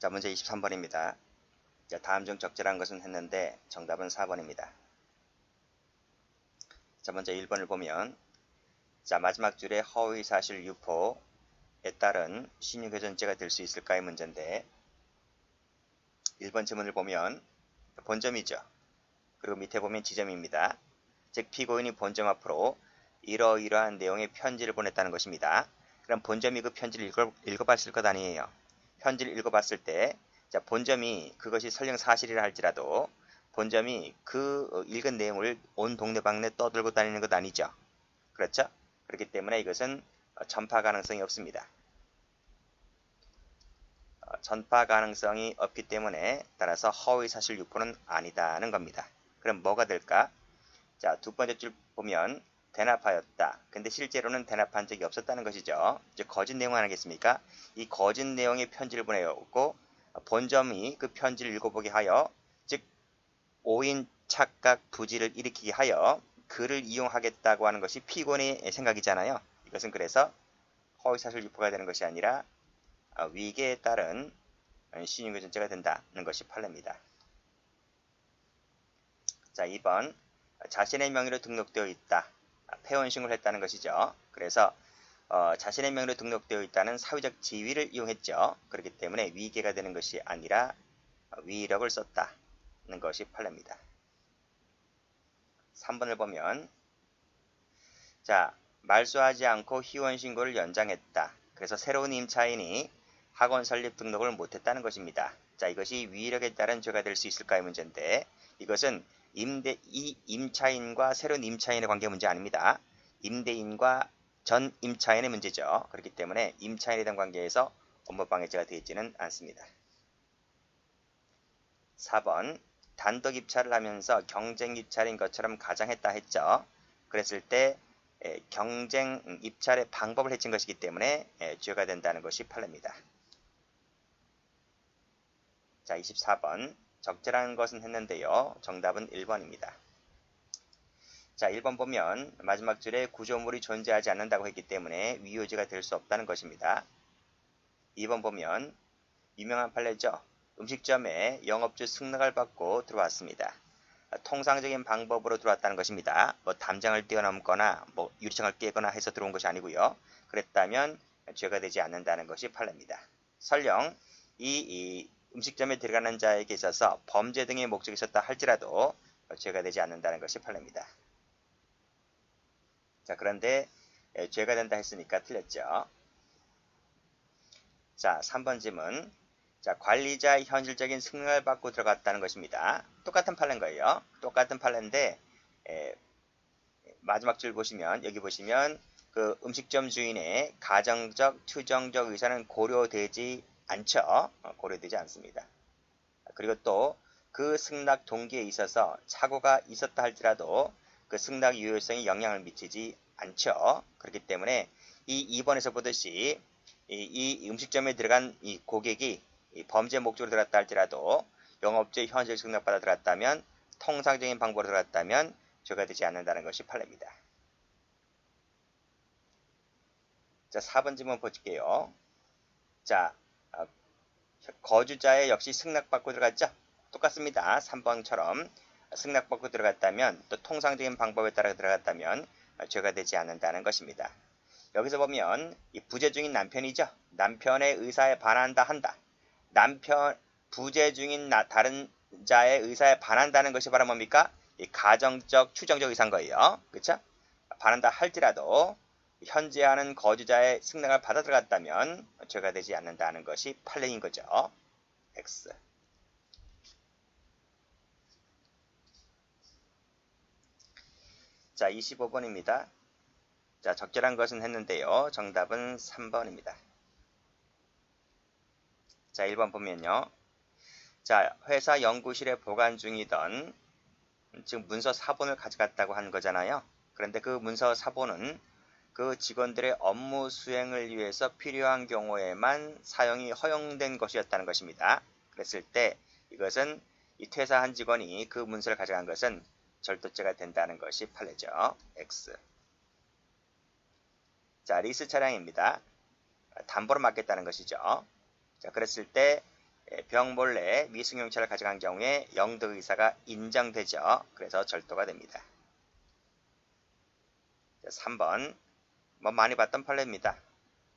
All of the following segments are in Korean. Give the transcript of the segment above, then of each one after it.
자, 문제 23번입니다. 자, 다음 중 적절한 것은 했는데 정답은 4번입니다. 자, 먼저 1번을 보면 자, 마지막 줄에 허위 사실 유포에 따른 신유교전죄가 될 수 있을까의 문제인데 1번 지문을 보면 본점이죠. 그리고 밑에 보면 지점입니다. 즉 피고인이 본점 앞으로 이러이러한 내용의 편지를 보냈다는 것입니다. 그럼 본점이 그 편지를 읽어, 읽어봤을 것 아니에요. 편지를 읽어봤을 때 자, 본점이 그것이 설령 사실이라 할지라도 본점이 그 어, 읽은 내용을 온 동네방네 떠들고 다니는 것 아니죠. 그렇죠? 그렇기 때문에 이것은 어, 전파 가능성이 없습니다. 어, 전파 가능성이 없기 때문에 따라서 허위 사실 유포는 아니다는 겁니다. 그럼 뭐가 될까? 자, 두 번째 줄 보면 대납하였다. 근데 실제로는 대납한 적이 없었다는 것이죠. 즉 거짓 내용 아니겠습니까? 이 거짓 내용의 편지를 보내었고 본점이 그 편지를 읽어보게 하여 즉 오인 착각 부지를 일으키게 하여 그를 이용하겠다고 하는 것이 피곤의 생각이잖아요. 이것은 그래서 허위사실 유포가 되는 것이 아니라 어, 위계에 따른 신용교전죄가 된다는 것이 판례입니다. 자, 2번 자신의 명의로 등록되어 있다. 폐원신고를 했다는 것이죠. 그래서 어, 자신의 명의로 등록되어 있다는 사회적 지위를 이용했죠. 그렇기 때문에 위계가 되는 것이 아니라 위력을 썼다는 것이 판례입니다. 3번을 보면 자 말소하지 않고 희원신고를 연장했다. 그래서 새로운 임차인이 학원 설립 등록을 못했다는 것입니다. 자 이것이 위력에 따른 죄가 될 수 있을까의 문제인데 이것은 임대 이 임차인과 새로운 임차인의 관계 문제 아닙니다. 임대인과 전 임차인의 문제죠. 그렇기 때문에 임차인에 대한 관계에서 업무방해죄가 되지는 않습니다. 4번 단독 입찰을 하면서 경쟁 입찰인 것처럼 가장했다 했죠. 그랬을 때 경쟁 입찰의 방법을 해친 것이기 때문에 죄가 된다는 것이 판례입니다. 자, 24번 적절한 것은 했는데요. 정답은 1번입니다. 자, 1번 보면 마지막 줄에 구조물이 존재하지 않는다고 했기 때문에 위효지가 될 수 없다는 것입니다. 2번 보면 유명한 판례죠. 음식점에 영업주 승낙을 받고 들어왔습니다. 통상적인 방법으로 들어왔다는 것입니다. 뭐 담장을 뛰어넘거나 뭐 유리창을 깨거나 해서 들어온 것이 아니고요. 그랬다면 죄가 되지 않는다는 것이 판례입니다. 설령 이, 이 음식점에 들어가는 자에게 있어서 범죄 등의 목적이 있었다 할지라도 죄가 되지 않는다는 것이 판례입니다. 자, 그런데 죄가 된다 했으니까 틀렸죠. 자, 3번 질문. 자, 관리자의 현실적인 승낙을 받고 들어갔다는 것입니다. 똑같은 판례인 거예요. 똑같은 판례인데 에, 마지막 줄 보시면 여기 보시면 그 음식점 주인의 가정적, 추정적 의사는 고려되지 않죠. 어, 고려되지 않습니다. 그리고 또 그 승낙 동기에 있어서 착오가 있었다 할지라도 그 승낙 유효성에 영향을 미치지 않죠. 그렇기 때문에 이 2번에서 보듯이 이, 이 음식점에 들어간 이 고객이 이 범죄 목적으로 들어갔다 할지라도 영업주의 현실 승낙받아 들어갔다면 통상적인 방법으로 들어갔다면 죄가 되지 않는다는 것이 판례입니다. 자, 4번 질문 볼게요. 자, 거주자의 역시 승낙받고 들어갔죠? 똑같습니다. 3번처럼 승낙받고 들어갔다면 또 통상적인 방법에 따라 들어갔다면 죄가 되지 않는다는 것입니다. 여기서 보면 이 부재 중인 남편이죠. 남편의 의사에 반한다 한다. 남편 부재 중인 나, 다른 자의 의사에 반한다는 것이 바로 뭡니까? 이 가정적 추정적 의사인 거예요. 그렇죠? 반한다 할지라도 현재하는 거주자의 승낙을 받아 들어갔다면 죄가 되지 않는다는 것이 판례인 거죠. X. 자, 25번입니다. 자, 적절한 것은 했는데요. 정답은 3번입니다. 자, 1번 보면요. 자, 회사 연구실에 보관 중이던 지금 문서 사본을 가져갔다고 하는 거잖아요. 그런데 그 문서 사본은 그 직원들의 업무 수행을 위해서 필요한 경우에만 사용이 허용된 것이었다는 것입니다. 그랬을 때 이것은 이 퇴사한 직원이 그 문서를 가져간 것은 절도죄가 된다는 것이 판례죠. X. 자, 리스 차량입니다. 담보로 맡겠다는 것이죠. 자, 그랬을 때 예, 병 몰래 미승용차를 가져간 경우에 영도 의사가 인정되죠. 그래서 절도가 됩니다. 3번 뭐 많이 봤던 판례입니다.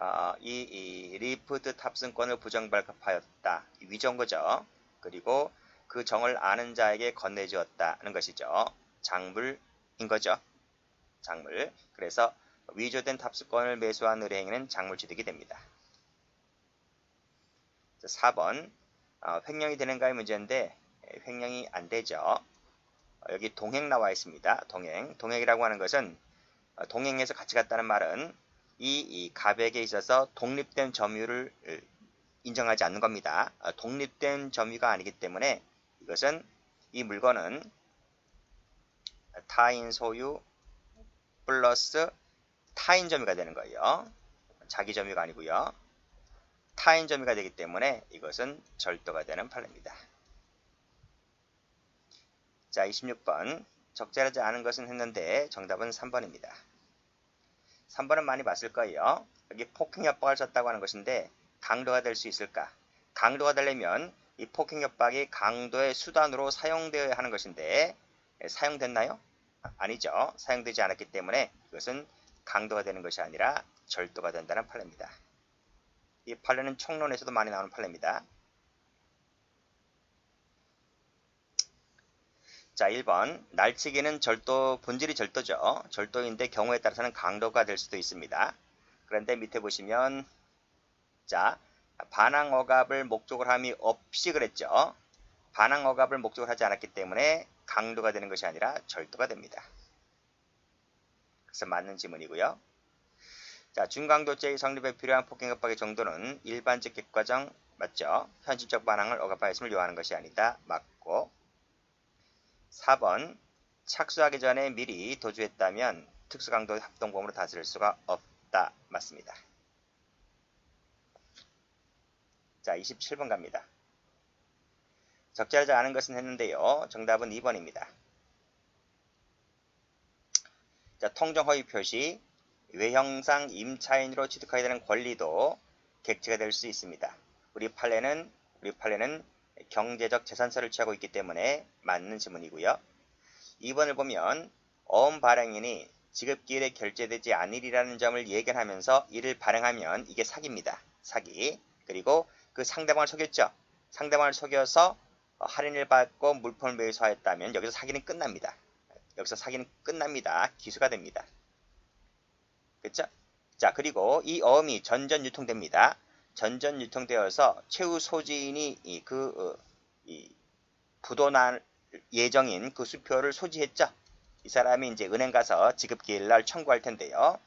어, 이, 이, 리프트 탑승권을 부정발급하였다. 위조인 거죠. 그리고 그 정을 아는 자에게 건네주었다는 것이죠. 장물인 거죠. 장물. 그래서 위조된 탑승권을 매수한 의뢰행위는 장물취득이 됩니다. 4번 어, 횡령이 되는가의 문제인데 횡령이 안 되죠. 어, 여기 동행 나와 있습니다. 동행. 동행이라고 하는 것은 어, 동행해서 같이 갔다는 말은 이, 이 가백에 있어서 독립된 점유를 인정하지 않는 겁니다. 어, 독립된 점유가 아니기 때문에 이것은 이 물건은 타인 소유 플러스 타인 점유가 되는 거예요. 자기 점유가 아니고요. 타인 점유가 되기 때문에 이것은 절도가 되는 판례입니다. 자, 26번. 적절하지 않은 것은 했는데 정답은 3번입니다. 3번은 많이 봤을 거예요. 여기 폭행협박을 썼다고 하는 것인데 강도가 될 수 있을까? 강도가 되려면 이 폭행협박이 강도의 수단으로 사용되어야 하는 것인데 사용됐나요? 아니죠. 사용되지 않았기 때문에 이것은 강도가 되는 것이 아니라 절도가 된다는 판례입니다. 이 판례는 총론에서도 많이 나오는 판례입니다. 자, 1번. 날치기는 절도, 본질이 절도죠. 절도인데 경우에 따라서는 강도가 될 수도 있습니다. 그런데 밑에 보시면, 자, 반항억압을 목적으로 함이 없이 그랬죠. 반항억압을 목적으로 하지 않았기 때문에 강도가 되는 것이 아니라 절도가 됩니다. 그래서 맞는 지문이고요. 자, 중강도죄의 성립에 필요한 폭행협박의 정도는 일반적 객과정 맞죠? 현실적 반항을 억압하였음을 요하는 것이 아니다. 맞고 4번 착수하기 전에 미리 도주했다면 특수강도 합동범으로 다스릴 수가 없다. 맞습니다. 자, 27번 갑니다. 적절하지 않은 것은 했는데요. 정답은 2번입니다. 자, 통정허위 표시, 외형상 임차인으로 취득하게 되는 권리도 객지가 될 수 있습니다. 우리 판례는 우리 판례는 경제적 재산세를 취하고 있기 때문에 맞는 지문이고요. 2번을 보면 어음 발행인이 지급기일에 결제되지 않으리라는 점을 예견하면서 이를 발행하면 이게 사기입니다. 사기. 그리고 그 상대방을 속였죠. 상대방을 속여서 할인을 받고 물품을 매수하였다면 여기서 사기는 끝납니다. 여기서 사기는 끝납니다. 기수가 됩니다. 그렇죠? 자, 그리고 이 어음이 전전 유통됩니다. 전전 유통되어서 최후 소지인이 이, 그, 어, 이 부도날 예정인 그 수표를 소지했죠. 이 사람이 이제 은행 가서 지급기일 날 청구할 텐데요.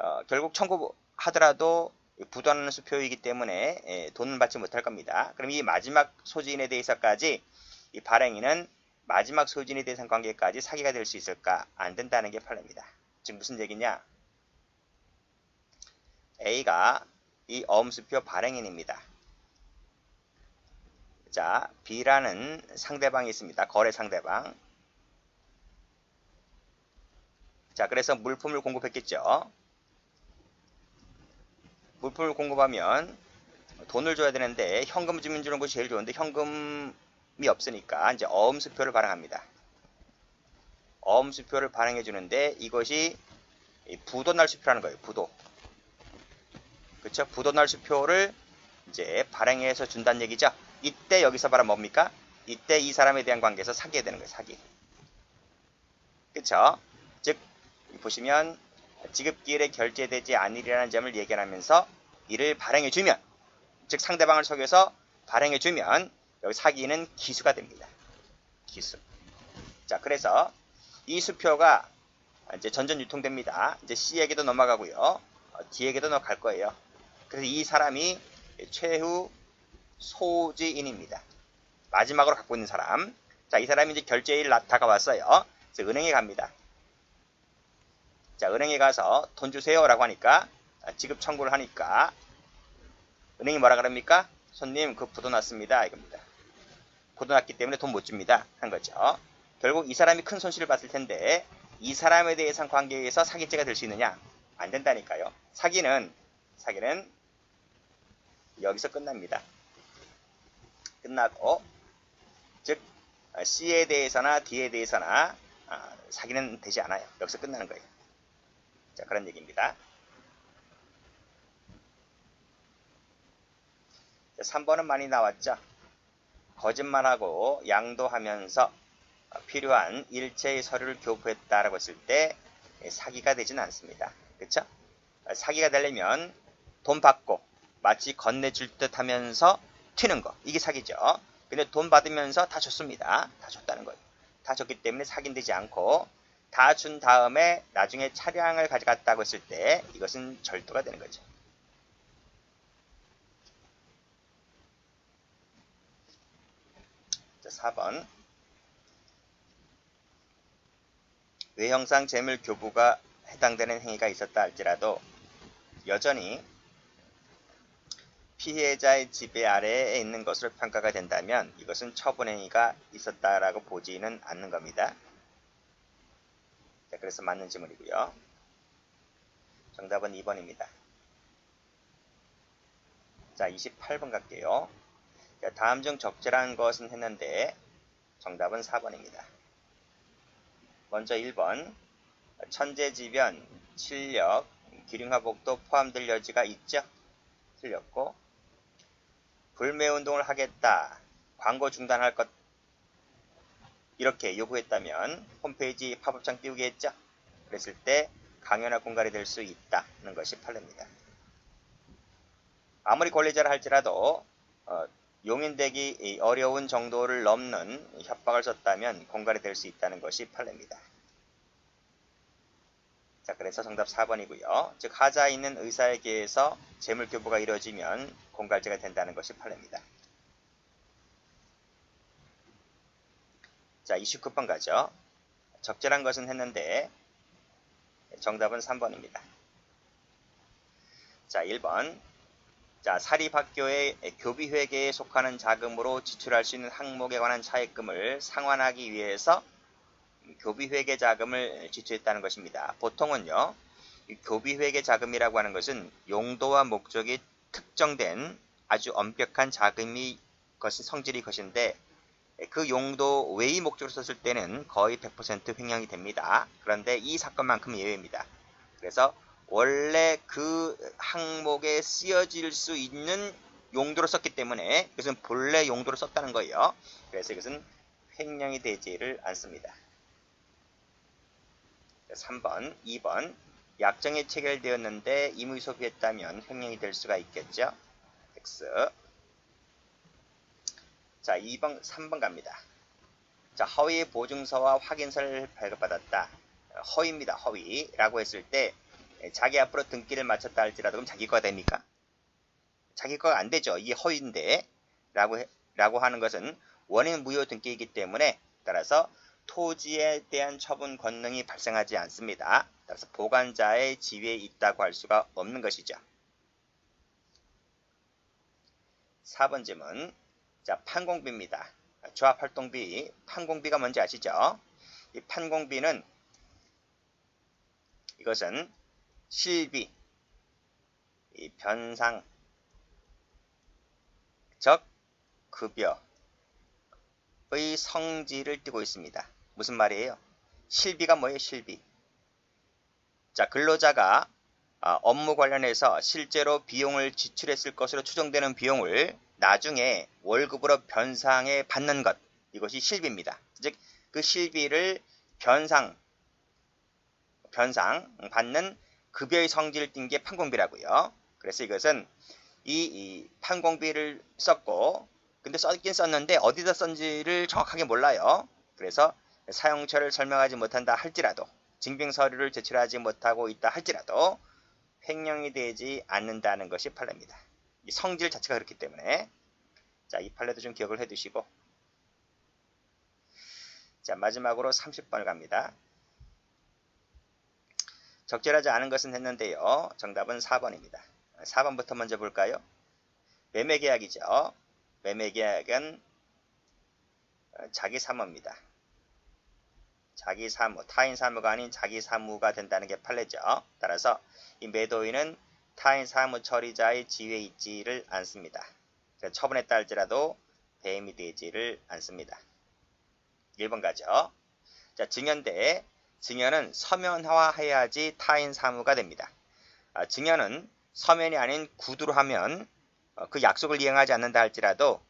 어, 결국 청구하더라도 부도나는 수표이기 때문에 예, 돈은 받지 못할 겁니다. 그럼 이 마지막 소지인에 대해서까지 이 발행인은 마지막 소지인에 대한 관계까지 사기가 될 수 있을까? 안 된다는 게 판례입니다. 지금 무슨 얘기냐? A가 이 어음수표 발행인입니다. 자, B라는 상대방이 있습니다. 거래 상대방. 자, 그래서 물품을 공급했겠죠. 물품을 공급하면 돈을 줘야 되는데 현금 주면 주는 것이 제일 좋은데 현금이 없으니까 이제 어음수표를 발행합니다. 어음수표를 발행해 주는데 이것이 부도날 수표라는 거예요. 부도. 그쵸? 부도날 수표를 이제 발행해서 준다는 얘기죠. 이때 여기서 바로 뭡니까? 이때 이 사람에 대한 관계에서 사기해야 되는 거예요. 사기. 그쵸? 즉 보시면 지급기일에 결제되지 않으리라는 점을 예견하면서 이를 발행해 주면 즉 상대방을 속여서 발행해 주면 여기 사기는 기수가 됩니다. 기수. 자, 그래서 이 수표가 이제 전전 유통됩니다. 이제 C에게도 넘어가고요. 어, D에게도 넘어갈 거예요. 그래서 이 사람이 최후 소지인입니다. 마지막으로 갖고 있는 사람. 자, 이 사람이 이제 결제일 다가왔어요. 그래서 은행에 갑니다. 자, 은행에 가서 돈 주세요라고 하니까 지급 청구를 하니까 은행이 뭐라 그럽니까? 손님 그 부도 났습니다. 이겁니다. 부도 났기 때문에 돈 못 줍니다. 한 거죠. 결국 이 사람이 큰 손실을 봤을 텐데 이 사람에 대해서 관계에서 사기죄가 될 수 있느냐? 안 된다니까요. 사기는 사기는 여기서 끝납니다. 끝나고 즉 C에 대해서나 D에 대해서나 아, 사기는 되지 않아요. 여기서 끝나는 거예요. 자 그런 얘기입니다. 3번은 많이 나왔죠. 거짓말하고 양도하면서 필요한 일체의 서류를 교부했다라고 했을 때 사기가 되지는 않습니다. 그쵸? 사기가 되려면 돈 받고 마치 건네줄 듯 하면서 튀는 거. 이게 사기죠. 근데 돈 받으면서 다 줬습니다. 다 줬다는 거예요. 다 줬기 때문에 사기는 되지 않고 다 준 다음에 나중에 차량을 가져갔다고 했을 때 이것은 절도가 되는 거죠. 자, 4번 외형상 재물 교부가 해당되는 행위가 있었다 할지라도 여전히 피해자의 지배 아래에 있는 것으로 평가가 된다면 이것은 처분 행위가 있었다라고 보지는 않는 겁니다. 자, 그래서 맞는 지문이고요. 정답은 2번입니다. 자, 28번 갈게요. 자, 다음 중 적절한 것은 했는데 정답은 4번입니다. 먼저 1번 천재지변, 실력, 기륭화복도 포함될 여지가 있죠? 틀렸고 불매운동을 하겠다, 광고 중단할 것 이렇게 요구했다면 홈페이지 팝업창 띄우게 했죠? 그랬을 때 강연화 공간이 될 수 있다는 것이 판례입니다. 아무리 권리자라 할지라도 어, 용인되기 어려운 정도를 넘는 협박을 썼다면 공갈이 될 수 있다는 것이 판례입니다. 자, 그래서 정답 4번이고요. 즉 하자에 있는 의사에게서 재물 교부가 이루어지면 공갈죄가 된다는 것이 판례입니다. 자, 29번 가죠. 적절한 것은 했는데 정답은 3번입니다. 자, 1번 자, 사립학교의 교비회계에 속하는 자금으로 지출할 수 있는 항목에 관한 차액금을 상환하기 위해서 교비회계 자금을 지출했다는 것입니다. 보통은요, 교비회계 자금이라고 하는 것은 용도와 목적이 특정된 아주 엄격한 자금이 것이 성질이 것인데 그 용도 외의 목적으로 썼을 때는 거의 100% 횡령이 됩니다. 그런데 이 사건만큼 예외입니다. 그래서 원래 그 항목에 쓰여질 수 있는 용도로 썼기 때문에 이것은 본래 용도로 썼다는 거예요. 그래서 이것은 횡령이 되지를 않습니다. 3번, 2번 약정이 체결되었는데 임의 소비했다면 횡령이 될 수가 있겠죠. X 자, 2번, 3번 갑니다. 자, 허위 보증서와 확인서를 발급받았다. 허위입니다. 허위라고 했을 때 예, 자기 앞으로 등기를 마쳤다 할지라도 그럼 자기 거가 됩니까? 자기 거가 안 되죠. 이게 허위인데 라고, 라고 하는 것은 원인 무효 등기이기 때문에 따라서 토지에 대한 처분 권능이 발생하지 않습니다. 따라서 보관자의 지위에 있다고 할 수가 없는 것이죠. 4번 질문. 자, 판공비입니다. 조합활동비, 판공비가 뭔지 아시죠? 이 판공비는 이것은 실비, 이 변상, 적, 급여의 성질을 띠고 있습니다. 무슨 말이에요? 실비가 뭐예요? 실비. 자, 근로자가 아, 업무 관련해서 실제로 비용을 지출했을 것으로 추정되는 비용을 나중에 월급으로 변상해 받는 것. 이것이 실비입니다. 즉, 그 실비를 변상, 변상 받는 급여의 성질을 띈 게 판공비라고요. 그래서 이것은 이, 이 판공비를 썼고 근데 썼긴 썼는데 어디다 썼는지를 정확하게 몰라요. 그래서 사용처를 설명하지 못한다 할지라도 증빙 서류를 제출하지 못하고 있다 할지라도 횡령이 되지 않는다는 것이 판례입니다. 이 성질 자체가 그렇기 때문에 자, 이 판례도 좀 기억을 해 두시고 자, 마지막으로 30번을 갑니다. 적절하지 않은 것은 했는데요. 정답은 4번입니다. 4번부터 먼저 볼까요? 매매계약이죠. 매매계약은 자기 사무입니다. 자기 사무, 타인 사무가 아닌 자기 사무가 된다는 게 판례죠. 따라서 이 매도인은 타인 사무 처리자의 지위에 있지를 않습니다. 처분했다 할지라도 배임이 되지를 않습니다. 1번 가죠. 자, 증여인데 증여는 서면화해야지 타인 사무가 됩니다. 아, 증여는 서면이 아닌 구두로 하면 어, 그 약속을 이행하지 않는다 할지라도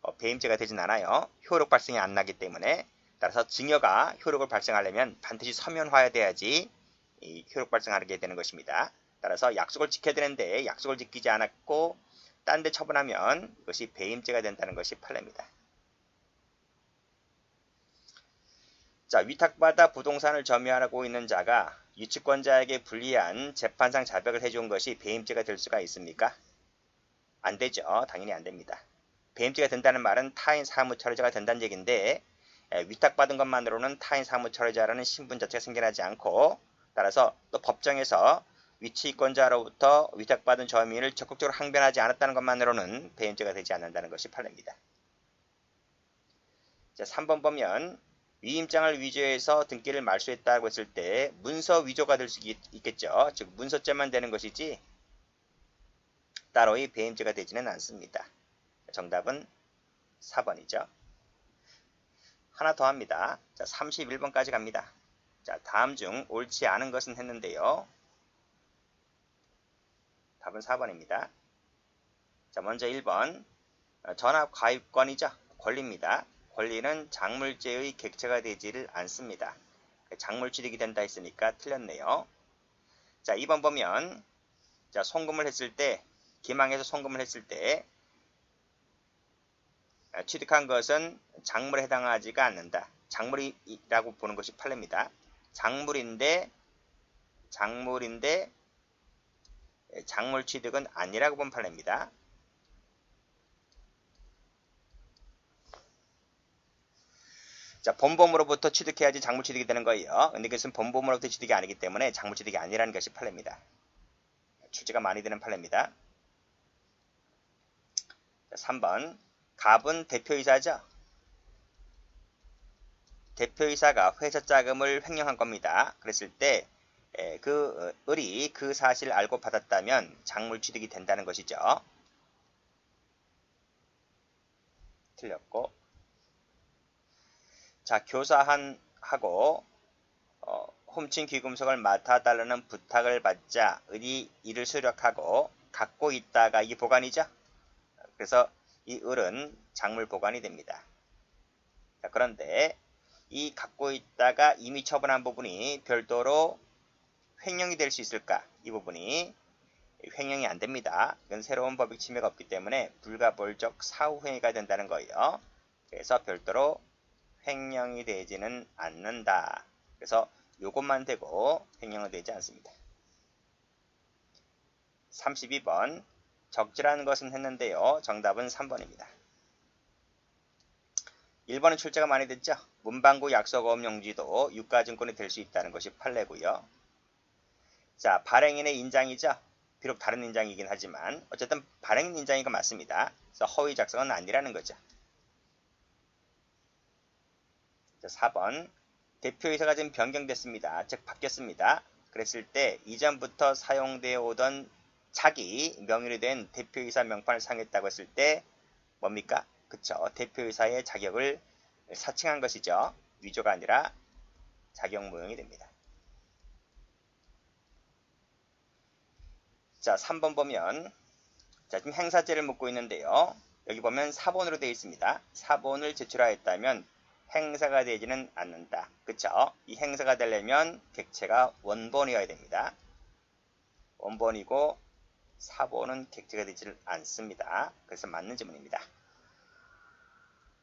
어, 배임죄가 되진 않아요. 효력 발생이 안 나기 때문에 따라서 증여가 효력을 발생하려면 반드시 서면화해야 돼야지 효력 발생하게 되는 것입니다. 따라서 약속을 지켜야 되는데 약속을 지키지 않았고 딴 데 처분하면 이것이 배임죄가 된다는 것이 판례입니다. 자, 위탁받아 부동산을 점유하고 있는 자가 유치권자에게 불리한 재판상 자백을 해준 것이 배임죄가 될 수가 있습니까? 안 되죠. 당연히 안 됩니다. 배임죄가 된다는 말은 타인 사무처리자가 된다는 얘기인데 위탁받은 것만으로는 타인 사무처리자라는 신분 자체가 생겨나지 않고 따라서 또 법정에서 위치권자로부터 위탁받은 점유인을 적극적으로 항변하지 않았다는 것만으로는 배임죄가 되지 않는다는 것이 판례입니다. 자, 3번 보면 위임장을 위조해서 등기를 말소했다고 했을 때 문서 위조가 될 수 있겠죠. 즉 문서죄만 되는 것이지 따로의 배임죄가 되지는 않습니다. 정답은 4번이죠. 하나 더 합니다. 자, 31번까지 갑니다. 자, 다음 중 옳지 않은 것은 했는데요. 답은 4번입니다. 자, 먼저 1번 전압 가입권이죠. 권리입니다. 권리는 작물죄의 객체가 되지를 않습니다. 작물 취득이 된다 했으니까 틀렸네요. 자, 2번 보면 자, 송금을 했을 때 기망해서 송금을 했을 때 취득한 것은 작물에 해당하지가 않는다. 작물이라고 보는 것이 판례입니다. 작물인데 작물인데 작물 취득은 아니라고 본 판례입니다. 자, 본범으로부터 취득해야지 작물 취득이 되는 거예요. 근데 그것은 본범으로부터 취득이 아니기 때문에 작물 취득이 아니라는 것이 판례입니다. 출제가 많이 되는 판례입니다. 자, 3번 갑은 대표이사죠. 대표이사가 회사 자금을 횡령한 겁니다. 그랬을 때 그 을이 그 사실을 알고 받았다면 작물 취득이 된다는 것이죠. 틀렸고 자, 교사한 하고 어, 훔친 귀금속을 맡아달라는 부탁을 받자 을이 이를 수력하고 갖고 있다가 이게 보관이죠. 그래서 이 을은 작물 보관이 됩니다. 자, 그런데 이 갖고 있다가 이미 처분한 부분이 별도로 횡령이 될 수 있을까? 이 부분이 횡령이 안 됩니다. 이건 새로운 법익 침해가 없기 때문에 불가벌적 사후행위가 된다는 거예요. 그래서 별도로 횡령이 되지는 않는다. 그래서 이것만 되고 횡령은 되지 않습니다. 32번 적절한 것은 했는데요. 정답은 3번입니다. 1번은 출제가 많이 됐죠. 문방구 약속업 용지도 유가증권이 될 수 있다는 것이 판례고요. 자, 발행인의 인장이죠. 비록 다른 인장이긴 하지만 어쨌든 발행인 인장이가 맞습니다. 그래서 허위 작성은 아니라는 거죠. 4번 대표이사가 지금 변경됐습니다. 즉 바뀌었습니다. 그랬을 때 이전부터 사용되어 오던 자기 명의로 된 대표이사 명판을 사용했다고 했을 때 뭡니까? 그쵸. 대표이사의 자격을 사칭한 것이죠. 위조가 아니라 자격무용이 됩니다. 자, 3번 보면 자, 지금 행사죄를 묻고 있는데요. 여기 보면 4번으로 되어 있습니다. 4번을 제출하였다면 행사가 되지는 않는다. 그쵸? 이 행사가 되려면 객체가 원본이어야 됩니다. 원본이고 사본은 객체가 되지 않습니다. 그래서 맞는 지문입니다.